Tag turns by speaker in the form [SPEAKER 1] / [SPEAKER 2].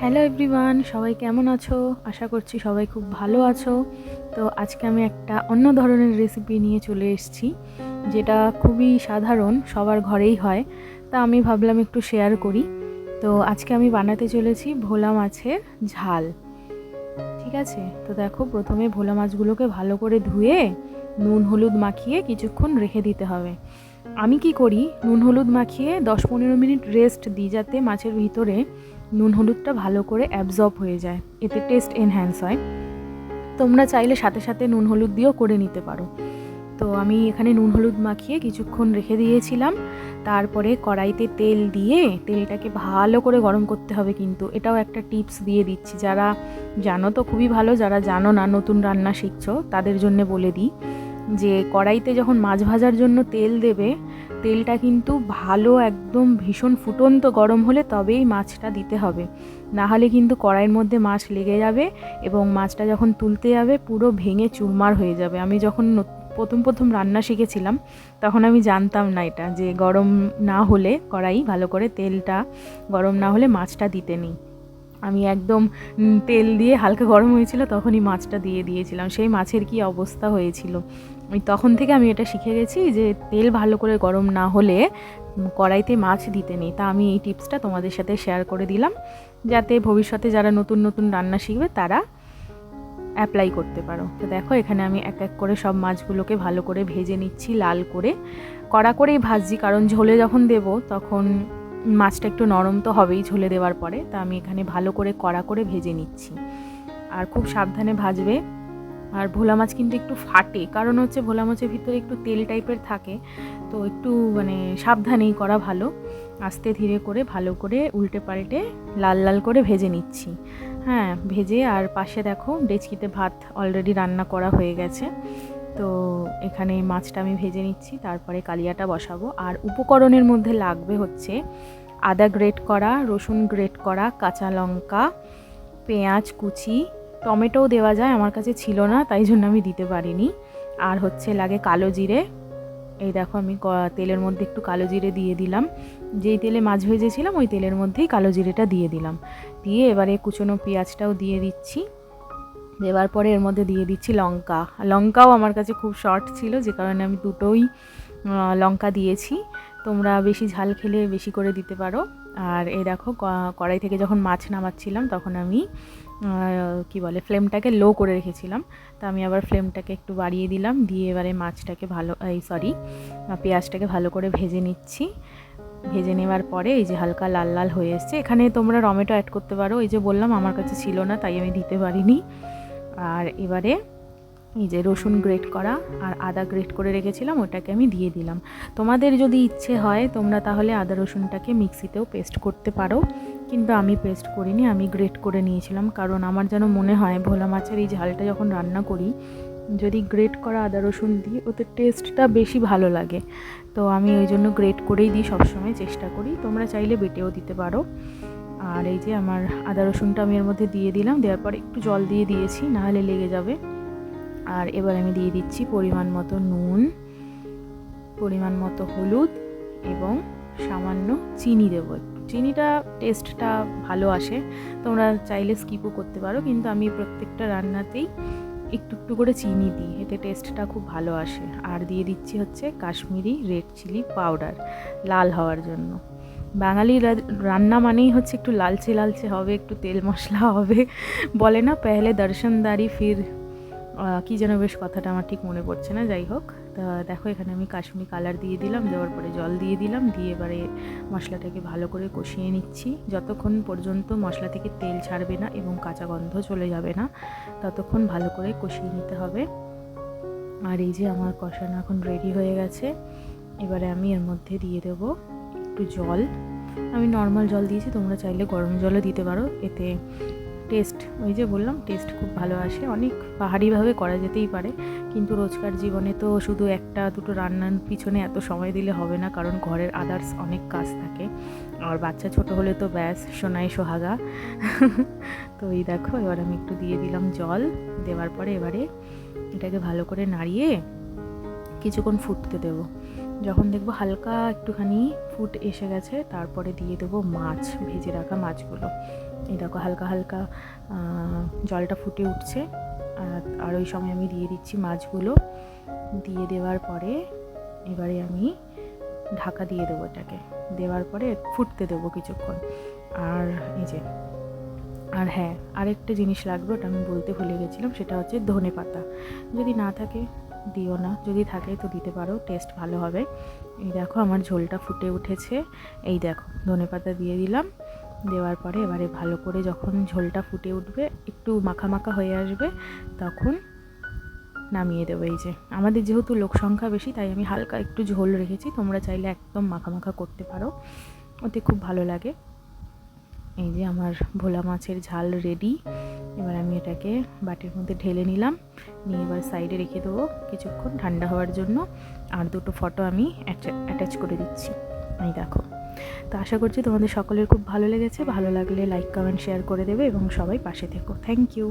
[SPEAKER 1] Hello everyone সবাই কেমন আছো? আশা করছি সবাই খুব ভালো আছো। তো আজকে আমি একটা অন্য ধরনের রেসিপি নিয়ে চলে এসেছি, যেটা খুবই সাধারণ, সবার ঘরেই হয়। তা আমি ভাবলাম একটু শেয়ার করি। তো আজকে আমি বানাতে চলেছি ভোলা মাছের ঝাল। ঠিক আছে? তো দেখো, প্রথমে ভোলা মাছগুলোকে ভালো করে ধুয়ে নুন হলুদ মাখিয়ে কিছুক্ষণ রেখে দিতে হবে। আমি কি করি? নুন হলুদ মাখিয়ে দশ পনেরো মিনিট রেস্ট দিই, যাতে মাছের ভিতরে নুন হলুদটা ভালো করে অ্যাবজর্ব হয়ে যায়। এতে টেস্ট এনহ্যান্স হয়। তোমরা চাইলে সাথে সাথে নুন হলুদ দিয়েও করে নিতে পারো। তো আমি এখানে নুন হলুদ মাখিয়ে কিছুক্ষণ রেখে দিয়েছিলাম। তারপরে কড়াইতে তেল দিয়ে তেলটাকে ভালো করে গরম করতে হবে কিন্তু। এটাও একটা টিপস দিয়ে দিচ্ছি। যারা জানো তো খুবই ভালো, যারা জানো না, নতুন রান্না শিখছো, তাদের জন্য বলে দিই। যে কড়াইতে যখন মাছ ভাজার জন্য তেল দেবে, তেলটা কিন্তু ভালো একদম ভীষণ ফুটন্ত গরম হলে তবেই মাছটা দিতে হবে। না হলে কিন্তু কড়াইয়ের মধ্যে মাছ লেগে যাবে এবং মাছটা যখন তুলতে যাবে পুরো ভেঙে চুরমার হয়ে যাবে। আমি যখন প্রথম প্রথম রান্না শিখেছিলাম, তখন আমি জানতাম না এটা, যে গরম না হলে কড়াই ভালো করে তেলটা গরম না হলে মাছটা দিতে নেই। আমি একদম তেল দিয়ে হালকা গরম হয়েছিল, তখনই মাছটা দিয়ে দিয়েছিলাম। সেই মাছের কি অবস্থা হয়েছিল? ওই তখন থেকে আমি এটা শিখে গেছি যে, তেল ভালো করে গরম না হলে কড়াইতে মাছ দিতে নেই। তা আমি এই টিপসটা তোমাদের সাথে শেয়ার করে দিলাম, যাতে ভবিষ্যতে যারা নতুন নতুন রান্না শিখবে, তারা অ্যাপ্লাই করতে পারো। তো দেখো, এখানে আমি এক এক করে সব মাছগুলোকে ভালো করে ভেজে নিচ্ছি, লাল করে। কড়া করেই ভাজছি, কারণ ঝোলে যখন দেব, তখন মাছটা একটু নরম তো হবেই ঝোলে দেওয়ার পরে, তা আমি এখানে ভালো করে কড়া করে ভেজে নিচ্ছি। আর খুব সাবধানে ভাজবে। আর ভোলা মাছ কিন্তু একটু ফাটে, কারণ হচ্ছে ভোলা মাছের ভিতরে একটু তেল টাইপের থাকে, তো একটু মানে সাবধানেই করা ভালো। আস্তে ধীরে করে ভালো করে উল্টে পাল্টে লাল লাল করে ভেজে নিচ্ছি। হ্যাঁ ভেজে আর পাশে দেখো, ডেচকিতে ভাত অলরেডি রান্না করা হয়ে গেছে। তো এখানে মাছটা আমি ভেজে নিচ্ছি, তারপরে কালিয়াটা বসাবো। আর উপকরণের মধ্যে লাগবে হচ্ছে আদা গ্রেট করা, রসুন গ্রেট করা, কাঁচা লঙ্কা, পেঁয়াজ, কুচি। টমেটোও দেওয়া যায়, আমার কাছে ছিল না, তাই জন্য আমি দিতে পারিনি। আর হচ্ছে লাগে কালো জিরে। এই দেখো আমি তেলের মধ্যে একটু কালো জিরে দিয়ে দিলাম। যেই তেলে মাছ ভেজেছিলাম, ওই তেলের মধ্যেই কালো জিরেটা দিয়ে দিলাম। দিয়ে এবারে কুচনো পেঁয়াজটাও দিয়ে দিচ্ছি। দেওয়ার পরে এর মধ্যে দিয়ে দিচ্ছি লঙ্কা। লঙ্কাও আমার কাছে খুব শর্ট ছিল, যে কারণে আমি দুটোই লঙ্কা দিয়েছি। তোমরা বেশি ঝাল খেলে বেশি করে দিতে পারো। আর এই দেখো কড়াই থেকে যখন মাছ নামাচ্ছিলাম, তখন আমি কি বলে, ফ্লেমটাকে লো করে রেখেছিলাম। তো আমি আবার ফ্লেমটাকে একটু বাড়িয়ে দিলাম, দিয়ে এবারে মাছটাকে ভালো, এই সরি, পেঁয়াজটাকে ভালো করে ভেজে নিচ্ছি। ভেজে নেওয়ার পরে এই যে হালকা লাল লাল হয়ে এসছে। এখানে তোমরা টমেটো অ্যাড করতে পারো। এই যে বললাম, আমার কাছে ছিল না, তাই আমি দিতে পারিনি। আর এবারে এই যে রসুন গ্রেট করা আর আদা গ্রেট করে রেখেছিলাম, ওটাকে আমি দিয়ে দিলাম। তোমাদের যদি ইচ্ছে হয়, তোমরা তাহলে আদা রসুনটাকে মিক্সিতেও পেস্ট করতে পারো। কিন্তু আমি পেস্ট করিনি, আমি গ্রেট করে নিয়েছিলাম, কারণ আমার যেন মনে হয় ভোলা মাছের এই ঝালটা যখন রান্না করি, যদি গ্রেট করা আদা রসুন দিই, ওতে টেস্টটা বেশি ভালো লাগে। তো আমি ওই জন্য গ্রেট করেই দিই, সবসময় চেষ্টা করি। তোমরা চাইলে বেটেও দিতে পারো। আর এই যে আমার আদা রসুনটা আমি এর মধ্যে দিয়ে দিলাম, দেওয়ার পর একটু জল দিয়ে দিয়েছি, নাহলে লেগে যাবে। আর এবার আমি দিয়ে দিচ্ছি পরিমাণ মতো নুন, পরিমাণ মতো হলুদ এবং সামান্য চিনি দেবো। একটু চিনিটা টেস্টটা ভালো আসে, তোমরা চাইলে স্কিপও করতে পারো, কিন্তু আমি প্রত্যেকটা রান্নাতেই একটু একটু করে চিনি দিই, এতে টেস্টটা খুব ভালো আসে। আর দিয়ে দিচ্ছি হচ্ছে কাশ্মীরি রেড চিলি পাউডার লাল হওয়ার জন্য। বাঙালি রান্না মানেই হচ্ছে একটু লালচে লালচে হবে, একটু তেল মশলা হবে। বলে না, পেহলে দর্শনদারি ফির কী যেন বেশ কথাটা আমার ঠিক মনে পড়ছে না, যাই হোক। তা দেখো, এখানে আমি কাশ্মীরি কালার দিয়ে দিলাম, দেওয়ার পরে জল দিয়ে দিলাম, দিয়ে এবারে মশলাটাকে ভালো করে কষিয়ে নিচ্ছি। যতক্ষণ পর্যন্ত মশলা থেকে তেল ছাড়বে না এবং কাঁচা গন্ধ চলে যাবে না, ততক্ষণ ভালো করে কষিয়ে নিতে হবে। আর এই যে আমার কষানো এখন রেডি হয়ে গেছে, এবারে আমি এর মধ্যে দিয়ে দেবো একটু জল। আমি নর্মাল জল দিয়েছি, তোমরা চাইলে গরম জলও দিতে পারো। এতে টেস্ট ওই যে বললাম টেস্ট খুব ভালো আসে। অনেক পাহাড়িভাবে করা যেতেই পারে, কিন্তু রোজকার জীবনে তো শুধু একটা, দুটো রান্নার পিছনে এত সময় দিলে হবে না, কারণ ঘরের আদার্স অনেক কাজ থাকে। আর বাচ্চা ছোট হলে তো ব্যাস, সোনাই সোহাগা। তো এই দেখো, এবার আমি একটু দিয়ে দিলাম জল। দেওয়ার পরে এবারে এটাকে ভালো করে নাড়িয়ে কিছুক্ষণ ফুটতে দেবো। যখন দেখব হালকা একটুখানি ফুট এসে গেছে, তারপরে দিয়ে দেবো মাছ, ভেজে রাখা মাছগুলো। এই দেখো হালকা হালকা জলটা ফুটে উঠছে। আর ওই সময় আমি দিয়ে দিচ্ছি মাছগুলো। দিয়ে দেওয়ার পরে এবারে আমি ঢাকা দিয়ে দেবো এটাকে। দেওয়ার পরে ফুটতে দেবো কিছুক্ষণ। আর এই যে, আর হ্যাঁ আরেকটা জিনিস লাগবে, ওটা আমি বলতে ভুলে গেছিলাম, সেটা হচ্ছে ধনে পাতা যদি না থাকে দিও না। যদি থাকে তো দিতে পারো টেস্ট ভালো হবে। এই দেখো আমার ঝোলটা ফুটে উঠেছে। এই দেখো, ধনে পাতা দিয়ে দিলাম। দেওয়ার পরে এবারে ভালো করে যখন ঝোলটা ফুটে উঠবে, একটু মাখা মাখা হয়ে আসবে, তখন নামিয়ে দেবো। এই যে, আমাদের যেহেতু লোক সংখ্যা বেশি, তাই আমি হালকা একটু ঝোল রেখেছি। তোমরা চাইলে একদম মাখা মাখা করতে পারো। ওতে খুব ভালো লাগে। এই যে আমার ভোলা মাছের ঝাল রেডি এবার আমি এটাকে বাটির মধ্যে ঢেলে নিলাম। নিয়ে এবার সাইডে রেখে দেবো কিছুক্ষণ ঠান্ডা হওয়ার জন্য। আর দুটো ফটো আমি অ্যাটাচ করে দিচ্ছি। এই দেখো। তো আশা করছি তোমাদের সকলের খুব ভালো লেগেছে। ভালো লাগলে লাইক কমেন্ট শেয়ার করে দেবে এবং সবাই পাশে থেকো। Thank you